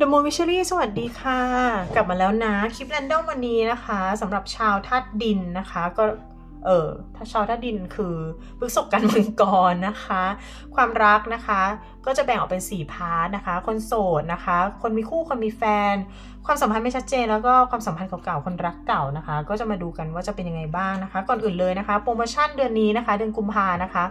The Moon Witchery สวัสดีค่ะ กลับมาแล้วนะ คลิปแรนดอมวันนี้นะคะสำหรับชาวธาตุดินนะคะ ก็เออถ้าชาวธาตุดินคือพฤษภกันมังกรนะคะ ความรักนะคะ ก็จะแบ่งออกเป็น 4 พาร์ทนะคะ คนโสดนะคะ คนมีคู่คนมีแฟน ความสัมพันธ์ไม่ชัดเจน แล้วก็ความสัมพันธ์เก่าๆคนรักเก่านะคะ ก็จะมาดูกันว่าจะเป็นยังไงบ้างนะคะ ก่อนอื่นเลยนะคะ โปรโมชั่นเดือนนี้นะคะ เดือนกุมภานะคะ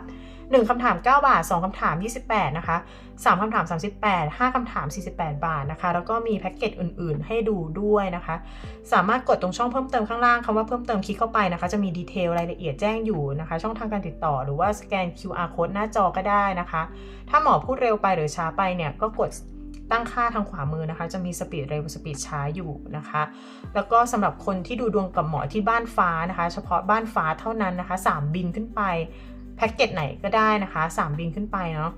1คำถาม 9 บาท 2คำถาม 28 นะคะ 3คำถาม 38 5คำถาม 48 บาทนะคะ แล้วก็มีแพ็กเกจอื่น ๆ ให้ดูด้วยนะคะ สามารถกดตรงช่องเพิ่มเติมข้างล่างคำว่าเพิ่มเติมคลิกเข้าไปนะคะ จะมีดีเทลรายละเอียดแจ้งอยู่นะคะ ช่องทางการติดต่อหรือว่าสแกน QR code หน้าจอก็ได้นะคะ ถ้าหมอพูดเร็วไปหรือช้าไปเนี่ยก็กดตั้งค่าทางขวามือนะคะ จะมีสปีดเร็วสปีดช้าอยู่นะคะ แล้วก็สำหรับคนที่ดูดวงกับหมอที่บ้านฟ้านะคะ เฉพาะบ้านฟ้าเท่านั้นนะคะ 3 บินขึ้นไป แพ็กเกจไหนก็ได้นะคะ 3 บินขึ้นไปเนาะ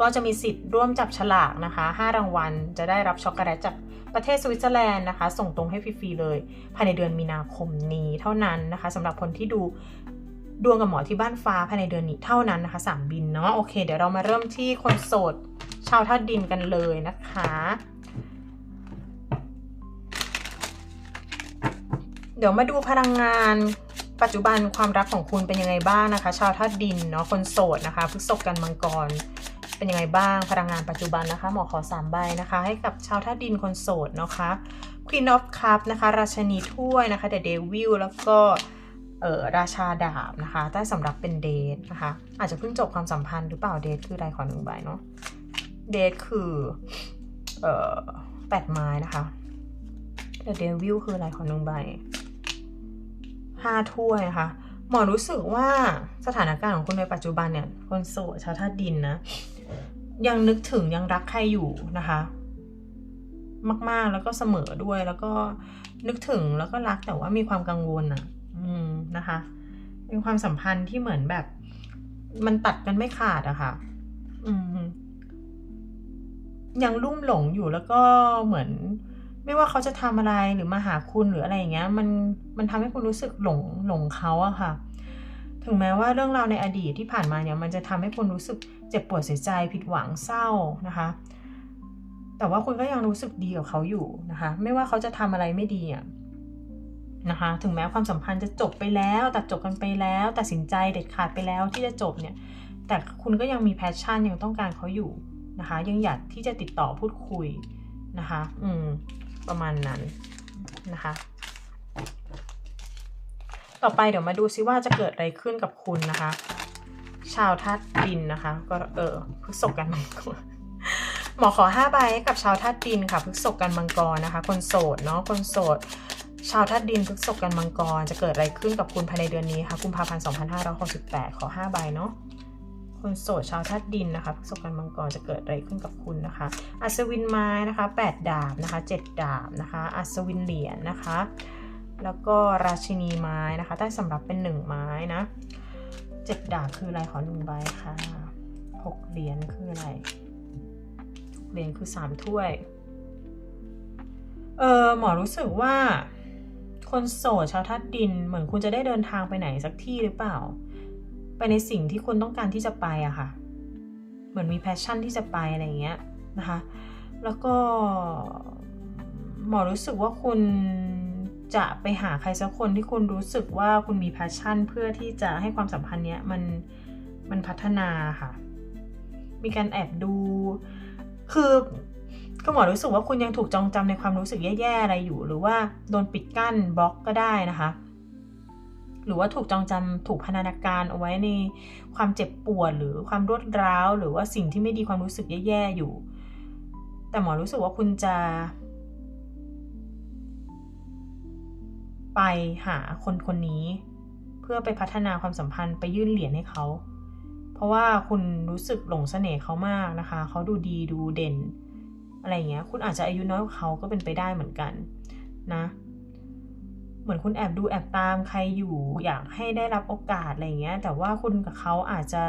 ก็จะมีสิทธิ์ร่วมจับฉลากนะคะ 5 รางวัล จะได้รับช็อกโกแลตจากประเทศสวิตเซอร์แลนด์นะคะ ส่งตรงให้ฟรีๆเลย ภายในเดือนมีนาคมนี้เท่านั้นนะคะสำหรับคนที่ดูดวงกับหมอที่บ้านฟ้าภายในเดือนนี้เท่านั้นนะคะ 3 บินเนาะโอเค เดี๋ยวเรามาเริ่มที่คนโสด ชาวธาดินกันเลยนะคะ เดี๋ยวมาดูพลังงาน ปัจจุบันความรักของคุณเป็นยังไงบ้างนะคะ ชาวธาตุดินเนาะคนโสดนะคะพฤษภกันมังกร เป็นยังไงบ้างพลังงานปัจจุบันนะคะ หมอขอ3ใบนะคะ ให้กับชาวธาตุดินคนโสดนะคะ Queen of Cup นะคะ ราชนีถ้วยนะคะ The Devil แล้วก็เอ่อราชาดาบนะคะใต้สำรับเป็นเดทนะคะ อาจจะเพิ่งจบความสัมพันธ์หรือเปล่าเดทคืออะไรขอหนึ่งใบเนาะเดทคือเอ่อแปดไม้นะคะ The Devil คืออะไรขอหนึ่งใบ ห้าถ้วยนะคะหมอรู้สึกว่าสถานการณ์ของคุณในปัจจุบันเนี่ย คนโสดชาวธาตุดินนะ ยังนึกถึงยังรักใครอยู่นะคะ มากๆแล้วก็เสมอด้วยแล้วก็นึกถึงแล้วก็รักแต่ว่ามีความกังวลอะ อืมนะคะ เป็นความสัมพันธ์ที่เหมือนแบบ มันตัดกันไม่ขาดอะค่ะ อืมยังลุ่มหลงอยู่แล้วก็เหมือน ไม่ว่าเขาจะทำอะไรหรือมาหาคุณหรืออะไรอย่างเงี้ย มันมันทำให้คุณรู้สึกหลงหลงเขาอะค่ะ ถึงแม้ว่าเรื่องราวในอดีตที่ผ่านมาเนี่ยมันจะทำให้คุณรู้สึกเจ็บปวดเสียใจผิดหวังเศร้านะคะ แต่ว่าคุณก็ยังรู้สึกดีกับเขาอยู่นะคะ ไม่ว่าเขาจะทำอะไรไม่ดีอะนะคะ ถึงแม้ความสัมพันธ์จะจบไปแล้วตัดจบกันไปแล้วตัดสินใจเด็ดขาดไปแล้วที่จะจบเนี่ย แต่คุณก็ยังมีแพชชั่นยังต้องการเขาอยู่นะคะ ยังอยากที่จะติดต่อพูดคุยนะคะ อืม ประมาณนั้นนะคะ ต่อไปเดี๋ยวมาดูซิว่าจะเกิดอะไรขึ้นกับคุณนะคะ ชาวธาตุดินนะคะ ก็เออพฤษภกันมังกรหมอขอห้าใบให้กับชาวธาตุดินค่ะพฤษภกันมังกรนะคะ คนโสดเนาะคนโสดชาวธาตุดินพฤษภกันมังกร จะเกิดอะไรขึ้นกับคุณภายในเดือนนี้คะกุมภาพันธ์2568 ขอห้าใบเนาะ คนโสดชาวธาตุดินนะคะพฤษภกันมังกรจะเกิดอะไรขึ้นกับคุณนะคะ อัศวินไม้นะคะ8ดาบนะคะ7ดาบนะคะ อัศวินเหรียญนะคะ แล้วก็ราชินีไม้นะคะใต้สำรับเป็น1ไม้นะ7ดาบคืออะไรขอหนึ่งใบค่ะ6เหรียญคืออะไรเหรียญคือ3ถ้วย เออหมอรู้สึกว่า คนโสดชาวธาตุดินเหมือนคุณจะได้เดินทางไปไหนสักที่หรือเปล่า ไปในสิ่งที่คุณต้องการที่จะไปอะค่ะ เหมือนมีแพชชั่นที่จะไปอะไรอย่างเงี้ยนะคะ แล้วก็หมอรู้สึกว่าคุณจะไปหาใครสักคนที่คุณรู้สึกว่าคุณมีแพชชั่น เพื่อที่จะให้ความสัมพันธ์เนี้ยมันมันพัฒนาค่ะ มีการแอบดู คือก็หมอรู้สึกว่าคุณยังถูกจองจำในความรู้สึกแย่ๆอะไรอยู่ หรือว่าโดนปิดกั้นบล็อกก็ได้นะคะ หรือว่าถูกจองจำถูกพนธนาการเอาไว้ในความเจ็บปวดหรือความรวดร้าว หรือว่าสิ่งที่ไม่ดีความรู้สึกแย่ๆอยู่ แต่หมอรู้สึกว่าคุณจะ ไปหาคนคนนี้ เพื่อไปพัฒนาความสัมพันธ์ไปยื่นเหรียญให้เขา เพราะว่าคุณรู้สึกหลงเสน่ห์เขามากนะคะ เขาดูดีดูเด่น อะไรเงี้ย คุณอาจจะอายุน้อยกว่าเขาก็เป็นไปได้เหมือนกัน นะ เหมือนคุณแอบดูแอบตามใครอยู่ อยากให้ได้รับโอกาสอะไรเงี้ย แต่ว่าคุณกับเขาอาจจะ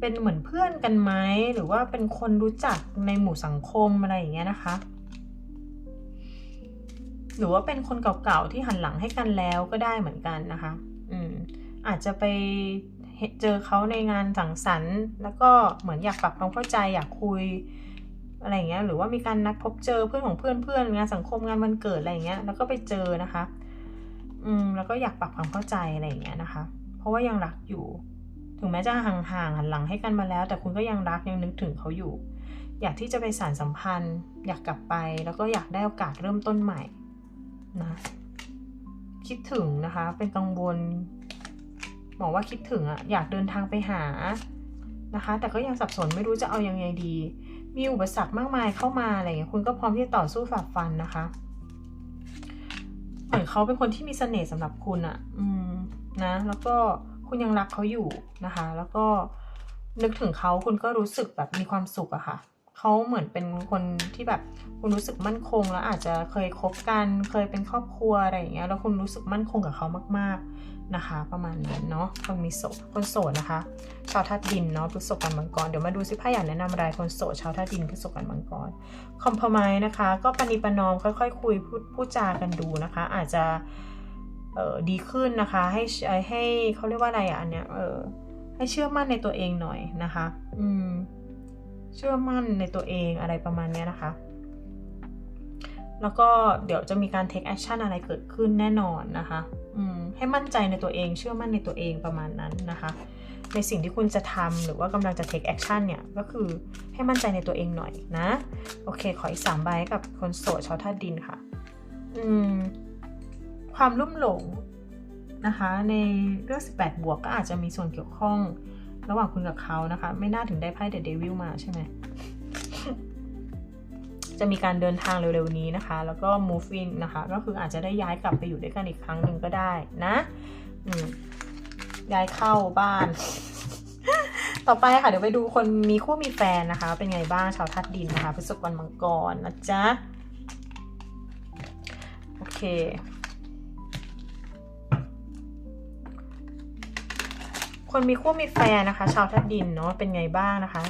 เป็นเหมือนเพื่อนกันไหมหรือว่าเป็นคนรู้จักในหมู่สังคมอะไรอย่างเงี้ยนะคะ หรือว่าเป็นคนเก่าๆที่หันหลังให้กันแล้วก็ได้เหมือนกันนะคะ อืมอาจจะไปเห็นเจอเขาในงานสังสรรค์ แล้วก็เหมือนอยากปรับความเข้าใจอยากคุย อะไรเงี้ยหรือว่ามีการนัดพบเจอเพื่อนของเพื่อนเพื่อนงานสังคมงานวันเกิดอะไรเงี้ยแล้วก็ไปเจอนะคะ อืมแล้วก็อยากปรับความเข้าใจอะไรเงี้ยนะคะ เพราะว่ายังรักอยู่ ถึงแม้จะห่างๆหันหลังให้กันมาแล้ว แต่คุณก็ยังรักยังนึกถึงเขาอยู่ อยากที่จะไปสานสัมพันธ์ อยากกลับไป แล้วก็อยากได้โอกาสเริ่มต้นใหม่นะคิดถึงนะคะ เป็นกังวลบอกว่าคิดถึงอะอยากเดินทางไปหานะคะ แต่ก็ยังสับสนไม่รู้จะเอายังไงดี มีอุปสรรคมากมายเข้ามาอะไรอย่างเงี้ยคุณก็พร้อมที่จะต่อสู้ฝ่าฟันนะคะ เหมือนเขาเป็นคนที่มีเสน่ห์สำหรับคุณอะอืมนะ แล้วก็คุณยังรักเขาอยู่นะคะ แล้วก็นึกถึงเขาคุณก็รู้สึกแบบมีความสุขอะค่ะ เขาเหมือนเป็นคนที่แบบคุณรู้สึกมั่นคง แล้วอาจจะเคยคบกันเคยเป็นครอบครัวอะไรอย่างเงี้ยแล้วคุณรู้สึกมั่นคงกับเขามาก ๆนะคะ ประมาณนั้นเนาะคนมีโสดคนโสดนะคะ ชาวธาตุดินเนาะพฤษภกันมังกรเดี๋ยวมาดูซิไพ่อยากแนะนำอะไรคนโสดชาวธาตุดินพฤษภกันมังกรคอมพมายนะคะ ก็ปณิปนอมค่อย ๆ คุยพูดพูดจากันดูนะคะ อาจจะเออดีขึ้นนะคะ ให้ให้เขาเรียกว่าอะไรอะอันเนี้ยเออให้เชื่อมั่นในตัวเองหน่อยนะคะ อืม เชื่อมั่นในตัวเองอะไรประมาณนี้นะคะ แล้วก็เดี๋ยวจะมีการ take action อะไรเกิดขึ้นแน่นอนนะคะให้มั่นใจในตัวเอง เชื่อมั่นในตัวเองประมาณนั้นนะคะ ในสิ่งที่คุณจะทำหรือว่ากำลังจะ take action เนี่ย ก็คือให้มั่นใจในตัวเองหน่อยนะ โอเค ขออีกสามใบกับคนโสดชาวธาตุดินค่ะ อืม ความลุ่มหลงนะคะ ในเรื่อง 18 บวกก็อาจจะมีส่วนเกี่ยวข้อง ระหว่างคุณกับเขานะคะ ไม่น่าถึงได้ไพ่เดอะเดวิลมาใช่ไหมจะมีการเดินทางเร็วๆนี้นะคะ แล้วก็ move in นะคะ ก็คืออาจจะได้ย้ายกลับไปอยู่ด้วยกันอีกครั้งหนึ่งก็ได้นะย้ายเข้าบ้าน ต่อไปค่ะ เดี๋ยวไปดูคนมีคู่มีแฟนนะคะ เป็นไงบ้างชาวทัดดินนะคะพฤษภวันมังกรนะจ๊ะ โอเค คนมีคู่มีแฟนนะคะ ชาวธาตุดินเนาะเป็นไงบ้างนะคะ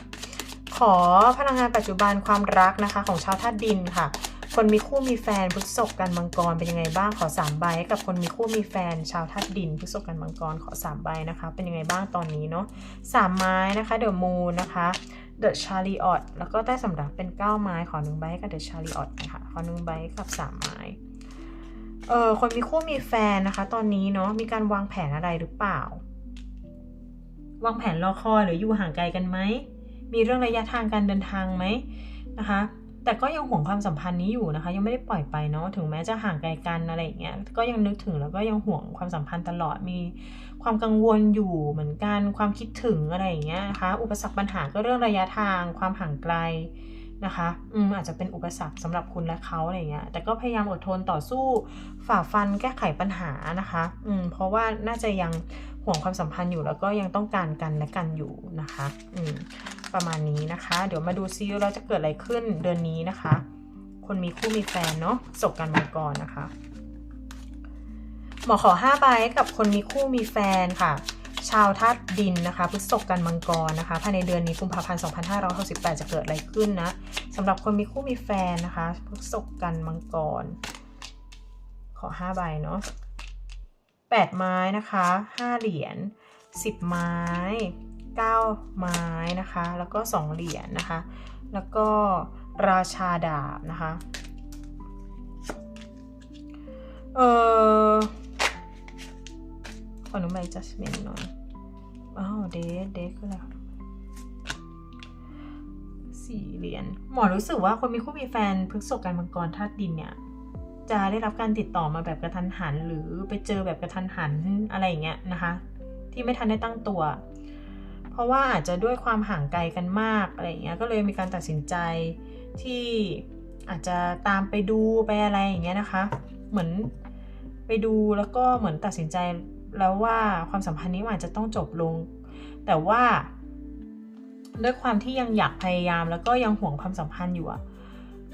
ขอพลังงานปัจจุบันความรักนะคะ ของชาวธาตุดินค่ะ คนมีคู่มีแฟนพฤษภกันมังกรเป็นยังไงบ้างขอ3ใบกับคนมีคู่มีแฟน ชาวธาตุดินพฤษภกันมังกรขอ3ใบนะคะ เป็นยังไงบ้างตอนนี้เนาะสามไม้นะคะเดอะมูนนะคะเดอะชาริออตแล้วก็ใต้สำรับเป็น 9 ไม้ขอหนึ่งใบกับเดอะชาริออตนะคะขอหนึ่งใบกับ 3 ไม้เออคนมีคู่มีแฟนนะคะ ตอนนี้เนาะมีการวางแผนอะไรหรือเปล่า วางแผนรอคอยหรืออยู่ห่างไกลกันไหม มีเรื่องระยะทางการเดินทางไหมนะคะ แต่ก็ยังห่วงความสัมพันธ์นี้อยู่นะคะ ยังไม่ได้ปล่อยไปเนาะ ถึงแม้จะห่างไกลกันอะไรอย่างเงี้ย ก็ยังนึกถึงแล้วก็ยังห่วงความสัมพันธ์ตลอด มีความกังวลอยู่เหมือนกัน ความคิดถึงอะไรอย่างเงี้ยนะคะ อุปสรรคปัญหาก็เรื่องระยะทาง ความห่างไกลนะคะ อืม อาจจะเป็นอุปสรรคสำหรับคุณและเขาอะไรเงี้ย แต่ก็พยายามอดทนต่อสู้ ฝ่าฟันแก้ไขปัญหานะคะ อืม เพราะว่าน่าจะยัง ห่วงความสัมพันธ์อยู่แล้วก็ยังต้องการกันและกันอยู่นะคะอืมประมาณนี้นะคะ เดี๋ยวมาดูซิเราจะเกิดอะไรขึ้นเดือนนี้นะคะ คนมีคู่มีแฟนเนาะศกกันมังกรนะคะ หมอขอ5ใบกับคนมีคู่มีแฟนค่ะ ชาวธาตุดินนะคะพฤษภกันมังกรนะคะภายในเดือนนี้กุมภาพันธ์2568 จะเกิดอะไรขึ้นนะสำหรับคนมีคู่มีแฟนนะคะพฤษภกันมังกรขอ5ใบเนาะ 8 ไม้นะคะ 5 เหรียญ 10 ไม้ 9 ไม้นะคะ แล้วก็ 2 เหรียญนะคะ แล้วก็ราชาดาบนะคะ เออขอหนุ่มใบ adjustment หน่อย อ้าวเดทเดทก็แล้วสี่เหรียญ หมอรู้สึกว่าคนมีคู่มีแฟนพฤกษกันมังกรธาตุดินเนี่ย จะได้รับการติดต่อมาแบบกระทันหัน หรือไปเจอแบบกระทันหันอะไรอย่างเงี้ยนะคะ ที่ไม่ทันได้ตั้งตัว เพราะว่าอาจจะด้วยความห่างไกลกันมากอะไรอย่างเงี้ยก็เลยมีการตัดสินใจที่อาจจะตามไปดูไปอะไรอย่างเงี้ยนะคะ เหมือนไปดูแล้วก็เหมือนตัดสินใจแล้วว่าความสัมพันธ์นี้อาจจะต้องจบลง แต่ว่าด้วยความที่ยังอยากพยายามแล้วก็ยังห่วงความสัมพันธ์อยู่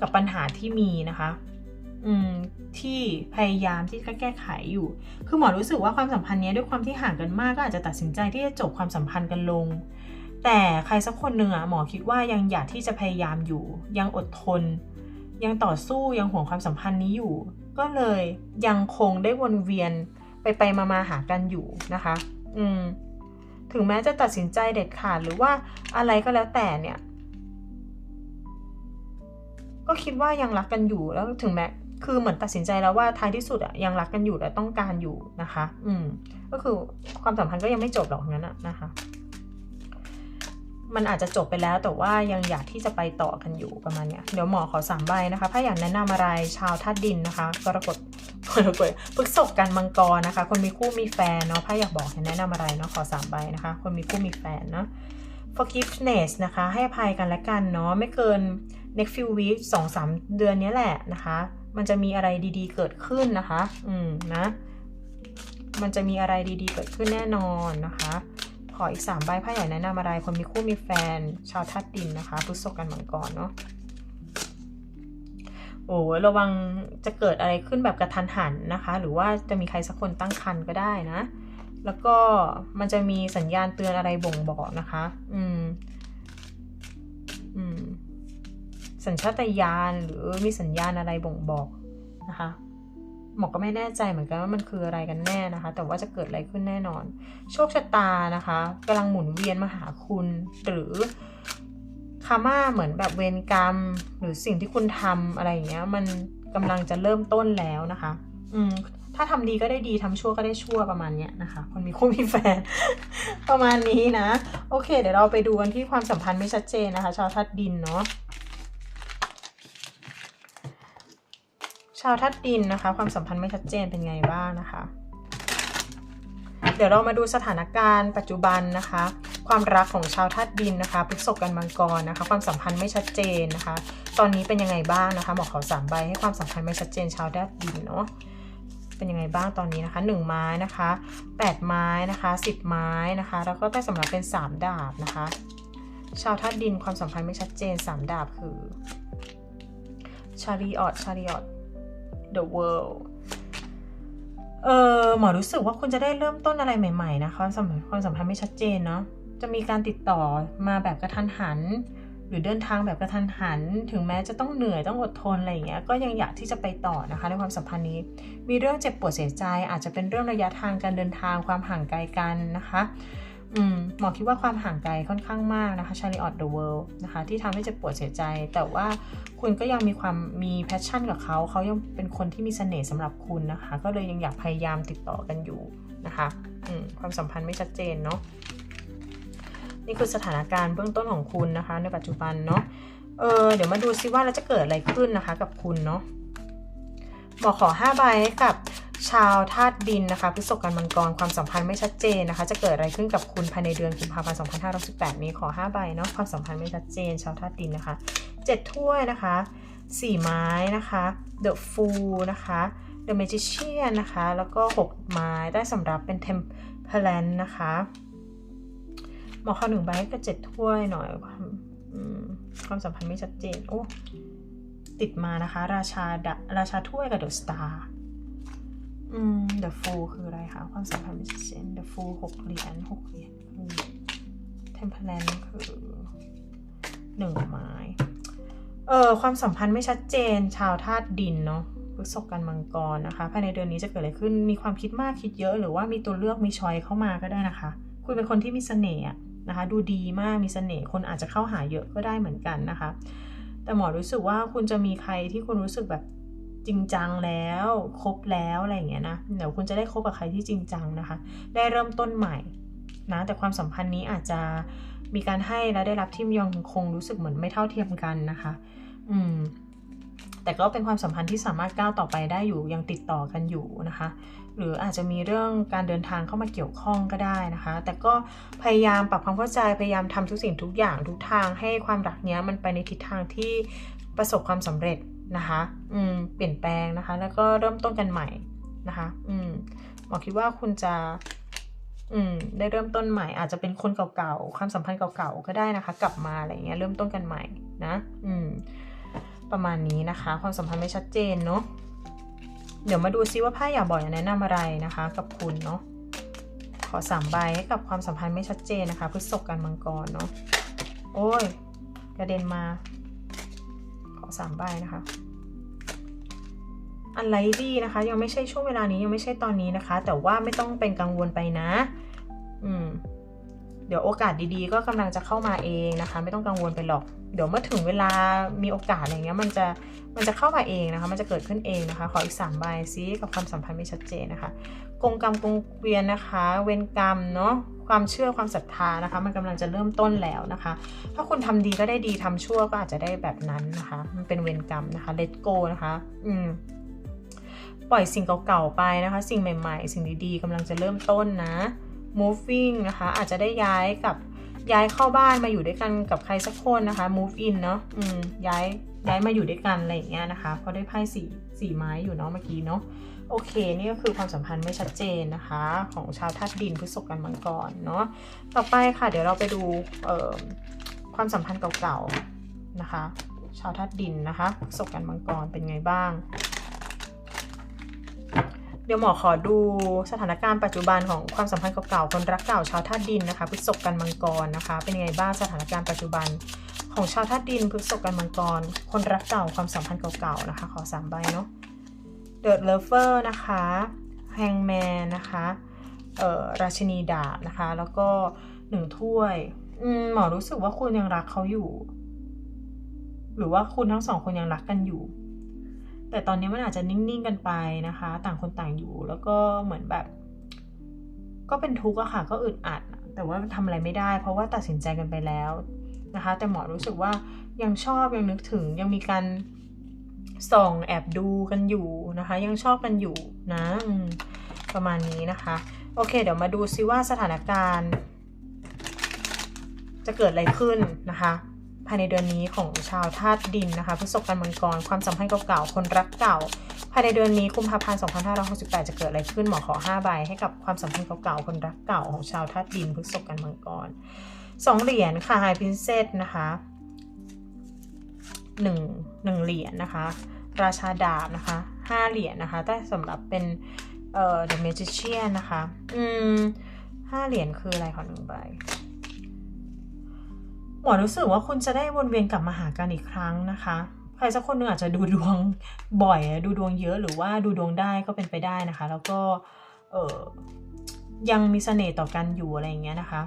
กับปัญหาที่มีนะคะ ที่พยายามที่จะแก้ไขอยู่ คือหมอรู้สึกว่าความสัมพันธ์นี้ด้วยความที่ห่างกันมากก็อาจจะตัดสินใจที่จะจบความสัมพันธ์กันลง แต่ใครสักคนหนึ่งอะหมอคิดว่ายังอยากที่จะพยายามอยู่ ยังอดทน ยังต่อสู้ยังห่วงความสัมพันธ์นี้อยู่ ก็เลยยังคงได้วนเวียนไปไปมามาหากันอยู่นะคะ อืม ถึงแม้จะตัดสินใจเด็ดขาดหรือว่าอะไรก็แล้วแต่เนี่ย ก็คิดว่ายังรักกันอยู่แล้วถึงแม้ คือเหมือนตัดสินใจแล้วว่าท้ายที่สุดอะยังรักกันอยู่และต้องการอยู่นะคะ อืม ก็คือความสัมพันธ์ก็ยังไม่จบหรอกงั้นอะนะคะ มันอาจจะจบไปแล้วแต่ว่ายังอยากที่จะไปต่อกันอยู่ประมาณเนี้ยเดี๋ยวหมอขอสามใบนะคะ ถ้าอยากแนะนำอะไรชาวธาตุดินนะคะกรกฎกรกฎพฤกษกกันมังกรนะคะ คนมีคู่มีแฟนเนาะถ้าอยากบอกแนะนำอะไรเนาะขอสามใบนะคะ คนมีคู่มีแฟนเนาะ forgiveness นะคะ ให้อภัยกันและกันเนาะไม่เกิน next few weeks สองสามเดือนนี้แหละนะคะ มันจะมีอะไรดีๆ เกิดขึ้นนะคะ อืมนะ มันจะมีอะไรดีๆ เกิดขึ้นแน่นอนนะคะ ขออีกสามใบไพ่ใหญ่แนะนำอะไร คนมีคู่มีแฟน ชาวทัดดินนะคะพฤษภกันมังกรเนาะโอ้ระวังจะเกิดอะไรขึ้นแบบกระทันหันนะคะ หรือว่าจะมีใครสักคนตั้งครรภ์ก็ได้นะ แล้วก็มันจะมีสัญญาณเตือนอะไรบ่งบอกนะคะ อืม อืม สัญชาตญาณหรือมีสัญญาณอะไรบ่งบอกนะคะหมอก็ไม่แน่ใจเหมือนกันว่ามันคืออะไรกันแน่นะคะ แต่ว่าจะเกิดอะไรขึ้นแน่นอน โชคชะตานะคะกำลังหมุนเวียนมาหาคุณ หรือคาม่าเหมือนแบบเวรกรรม หรือสิ่งที่คุณทำอะไรอย่างเงี้ย มันกำลังจะเริ่มต้นแล้วนะคะ อืมถ้าทำดีก็ได้ดีทำชั่วก็ได้ชั่วประมาณเนี้ยนะคะ คนมีคู่มีแฟน ประมาณนี้นะ โอเค เดี๋ยวเราไปดูกันที่ความสัมพันธ์ไม่ชัดเจนนะคะ ชาวทัดดินเนาะาวทัดดินนะคะ ความสัมพันธ์ไม่ชัดเจนเป็นไงบ้างนะคะ เดี๋ยวเรามาดูสถานการณ์ปัจจุบันนะคะ ความรักของชาวธาตุดินนะคะพฤษภกันมังกรนะคะ ความสัมพันธ์ไม่ชัดเจนนะคะ ตอนนี้เป็นยังไงบ้างนะคะหมอขอสามใบให้ความสัมพันธ์ไม่ชัดเจนชาวธาตุดินเนาะเป็นยังไงบ้างตอนนี้นะคะหนึ่งไม้นะคะแปดไม้นะคะสิบไม้นะคะ แล้วก็ใต้สำหรับเป็นสามดาบนะคะ ชาวธาตุดินความสัมพันธ์ไม่ชัดเจนสามดาบคือชาริออตชาริออต the world เออหมอรู้สึกว่าคุณจะได้เริ่มต้นอะไรใหม่ๆนะความสัมพันธ์ความสัมพันธ์ไม่ชัดเจนเนาะจะมีการติดต่อมาแบบกระทันหัน หรือเดินทางแบบกระทันหัน ถึงแม้จะต้องเหนื่อยต้องอดทนอะไรอย่างเงี้ยก็ยังอยากที่จะไปต่อนะคะในความสัมพันธ์นี้ มีเรื่องเจ็บปวดเสียใจ อาจจะเป็นเรื่องระยะทางการเดินทางความห่างไกลกันนะคะ อืมหมอคิดว่าความห่างไกลค่อนข้างมากนะคะ Charlie of the World นะคะ ที่ทำให้เจ็บปวดเสียใจ แต่ว่าคุณก็ยังมีความมีแพชชั่นกับเขา เขายังเป็นคนที่มีเสน่ห์สำหรับคุณนะคะ ก็เลยยังอยากพยายามติดต่อกันอยู่นะคะอืมความสัมพันธ์ไม่ชัดเจนเนาะนี่คือสถานการณ์เบื้องต้นของคุณนะคะ ในปัจจุบันเนาะเออเดี๋ยวมาดูซิว่าแล้วจะเกิดอะไรขึ้นนะคะ กับคุณเนาะหมอขอ5ใบให้กับ ชาวธาตุดินนะคะพฤษภกันมังกรความสัมพันธ์ไม่ชัดเจนนะคะ จะเกิดอะไรขึ้นกับคุณภายในเดือนกุมภาพันธ์2518นี้ขอ 5 ใบเนาะความสัมพันธ์ไม่ชัดเจน ชาวธาตุดินนะคะ 7 ถ้วยนะคะ 4 ไม้นะคะ The Fool นะคะ The Magician นะคะ แล้วก็ 6 ไม้ได้สำหรับเป็น Temperance นะคะหมอขอหนึ่งใบให้กับ7ถ้วยหน่อยความความสัมพันธ์ไม่ชัดเจนโอ้ติดมานะคะ ราชาดราชาถ้วยกับ The Star อื ม The Fool คืออะไรคะ ความสัมพันธ์ไม่ชัดเจน The Fool หกเหรียญหกเหรียญ Temperance คือหนึ่งไม้ เออความสัมพันธ์ไม่ชัดเจน ชาวธาตุดินเนาะพฤษภกันมังกรนะคะ ภายในเดือนนี้จะเกิดอะไรขึ้น มีความคิดมากคิดเยอะ หรือว่ามีตัวเลือกมีชอยเข้ามาก็ได้นะคะ คุณเป็นคนที่มีเสน่ห์นะคะ ดูดีมาก มีเสน่ห์ คนอาจจะเข้าหาเยอะก็ได้เหมือนกันนะคะ แต่หมอรู้สึกว่าคุณจะมีใครที่คุณรู้สึกแบบ จริงจังแล้วคบแล้วอะไรอย่างเงี้ยนะเดี๋ยวคุณจะได้คบกับใครที่จริงจังนะคะ ได้เริ่มต้นใหม่นะแต่ความสัมพันธ์นี้อาจจะมีการให้และได้รับที่ยังคงรู้สึกเหมือนไม่เท่าเทียมกันนะคะ อืมแต่ก็เป็นความสัมพันธ์ที่สามารถก้าวต่อไปได้อยู่ยังติดต่อกันอยู่นะคะ หรืออาจจะมีเรื่องการเดินทางเข้ามาเกี่ยวข้องก็ได้นะคะ แต่ก็พยายามปรับความเข้าใจพยายามทำทุกสิ่งทุกอย่างทุกทางให้ความรักเนี้ยมันไปในทิศทางที่ประสบความสำเร็จ นะคะ อืม เปลี่ยนแปลงนะคะ แล้วก็เริ่มต้นกันใหม่นะคะ อืมหมอคิดว่าคุณจะ อืม ได้เริ่มต้นใหม่ อาจจะเป็นคนเก่าๆ ความสัมพันธ์เก่าๆ ก็ได้นะคะ กลับมาอะไรเงี้ย เริ่มต้นกันใหม่นะ อืม ประมาณนี้นะคะ ความสัมพันธ์ไม่ชัดเจนเนาะ เดี๋ยวมาดูซิว่าไพ่อยากบอกอยากแนะนำอะไรนะคะ กับคุณเนาะ ขอสามใบให้กับความสัมพันธ์ไม่ชัดเจนนะคะพฤษภกันมังกรเนาะ โอ้ยกระเด็นมา สามใบนะคะอันไรดีนะคะ ยังไม่ใช่ช่วงเวลานี้ยังไม่ใช่ตอนนี้นะคะ แต่ว่าไม่ต้องเป็นกังวลไปนะ อืม เดี๋ยวโอกาสดีๆ ก็กำลังจะเข้ามาเองนะคะ ไม่ต้องกังวลไปหรอก เดี๋ยวเมื่อถึงเวลามีโอกาสอะไรเงี้ยมันจะมันจะเข้ามาเองนะคะ มันจะเกิดขึ้นเองนะคะ ขออีก3ใบซิกับความสัมพันธ์ไม่ชัดเจนนะคะกงกรรมกงเวียนนะคะ เวรกรรมเนาะความเชื่อความศรัทธานะคะ มันกำลังจะเริ่มต้นแล้วนะคะ ถ้าคุณทำดีก็ได้ดีทำชั่วก็อาจจะได้แบบนั้นนะคะ มันเป็นเวรกรรมนะคะ let go นะคะ อืมปล่อยสิ่งเก่าๆไปนะคะ สิ่งใหม่ ๆ สิ่งดีๆกำลังจะเริ่มต้นนะ moving นะคะ อาจจะได้ย้ายกับย้ายเข้าบ้านมาอยู่ด้วยกันกับใครสักคนนะคะ move in เนาะอืมย้ายย้ายมาอยู่ด้วยกันอะไรอย่างเงี้ยนะคะ เพราะได้ไพ่สี่สี่ไม้อยู่เนาะเมื่อกี้เนาะโอเค นี่ก็คือความสัมพันธ์ไม่ชัดเจนนะคะ ของชาวธาตุดินพฤษภกันมังกรเนาะต่อไปค่ะเดี๋ยวเราไปดูความสัมพันธ์เก่าๆนะคะ ชาวธาตุดินนะคะพฤษภกันมังกรเป็นไงบ้าง เดี๋ยวหมอขอดูสถานการณ์ปัจจุบันของความสัมพันธ์เก่าๆคนรักเก่าชาวธาตุดินนะคะพฤษภกันมังกรนะคะ เป็นยังไงบ้างสถานการณ์ปัจจุบันของชาวธาตุดินพฤษภกันมังกร คนรักเก่าความสัมพันธ์เก่าๆนะคะ ขอสามใบเนาะ The Lover นะคะ Hangman นะคะเอ่อราชินีดาบนะคะ แล้วก็หนึ่งถ้วยหมอรู้สึกว่าคุณยังรักเขาอยู่ หรือว่าคุณทั้งสองคนยังรักกันอยู่ แต่ตอนนี้มันอาจจะนิ่งๆกันไปนะคะ ต่างคนต่างอยู่แล้วก็เหมือนแบบ ก็เป็นทุกข์อะค่ะ ก็อึดอัด แต่ว่าทำอะไรไม่ได้ เพราะว่าตัดสินใจกันไปแล้วนะคะ แต่หมอรู้สึกว่ายังชอบยังนึกถึงยังมีการส่องแอบดูกันอยู่นะคะ ยังชอบกันอยู่นะประมาณนี้นะคะ โอเค เดี๋ยวมาดูซิว่าสถานการณ์ จะเกิดอะไรขึ้นนะคะ ภายในเดือนนี้ของชาวธาตุดินนะคะพฤษภกันมังกรความสัมพันธ์เก่าๆคนรักเก่า ภายในเดือนนี้กุมภาพันธ์2568 จะเกิดอะไรขึ้นหมอขอ 5 ใบให้กับความสัมพันธ์เก่าๆคนรักเก่าของชาวธาตุดินพฤษภกันมังกรสองเหรียญค่ะไฮพินเซตนะคะหนึ่งหนึ่งเหรียญนะคะ ราชาดาบนะคะห้าเหรียญนะคะแต่สำหรับเป็นเอ่อ The Magician นะคะ อืมห้าเหรียญคืออะไรขอหนึ่งใบ มอรู้สึกว่าคุณจะได้วนเวียนกลับมาหากันอีกครั้งนะคะ ใครสักคนหนึ่งอาจจะดูดวงบ่อย ดูดวงเยอะหรือว่าดูดวงได้ก็เป็นไปได้นะคะ แล้วก็เออยังมีเสน่ห์ต่อกันอยู่อะไรอย่างเงี้ยนะคะ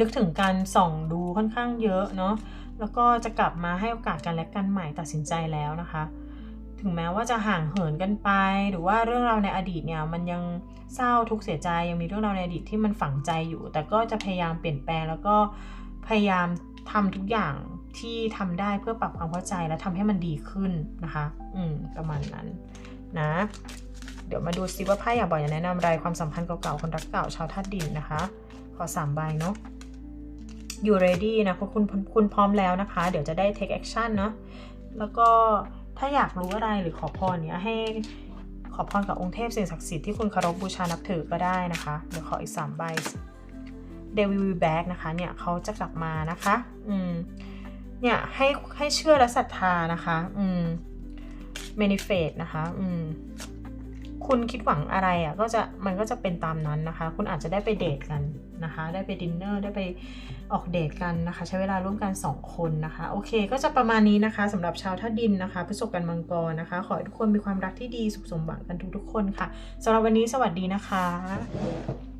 นึกถึงการส่องดูค่อนข้างเยอะเนาะแล้วก็จะกลับมาให้โอกาสกันและกันใหม่ตัดสินใจแล้วนะคะ ถึงแม้ว่าจะห่างเหินกันไป หรือว่าเรื่องราวในอดีตเนี่ยมันยังเศร้าทุกเสียใจยังมีเรื่องราวในอดีตที่มันฝังใจอยู่ แต่ก็จะพยายามเปลี่ยนแปลงแล้วก็ พยายามทำทุกอย่างที่ทำได้เพื่อปรับความเข้าใจและทำให้มันดีขึ้นนะคะ อืม ประมาณนั้นนะ เดี๋ยวมาดูซิว่าไพ่อยากบอกอยากแนะนำอะไรความสัมพันธ์เก่าๆคนรักเก่าชาวธาตุดินนะคะ ขอสามใบเนาะอยู่ ready นะคุณคุณพร้อมแล้วนะคะ เดี๋ยวจะได้ take action เนาะแล้วก็ถ้าอยากรู้อะไรหรือขอพรเนี้ยให้ขอพรกับองค์เทพสิ่งศักดิ์สิทธิ์ที่คุณเคารพบูชานับถือก็ได้นะคะ เดี๋ยวขออีกสามใบ Devil will back นะคะเนี่ยเขาจะกลับมานะคะ อืมเนี่ยให้ให้เชื่อและศรัทธานะคะ อืม manifest นะคะ อืม คุณคิดหวังอะไรอะ่ะก็จะมันก็จะเป็นตามนั้นนะคะ คุณอาจจะได้ไปเดทกันนะคะ ได้ไปดินเนอร์ ได้ไปออกเดทกันนะคะ ใช้เวลาร่วมกัน 2 คนนะคะ โอเค ก็จะประมาณนี้นะคะสำหรับชาวท่าดินนะคะประสบกันมังกรนะคะ ขอให้ทุกคนมีความรักที่ดีสุขสมหวังกันทุกๆคนค่ะสำหรับวันนี้สวัสดีนะคะ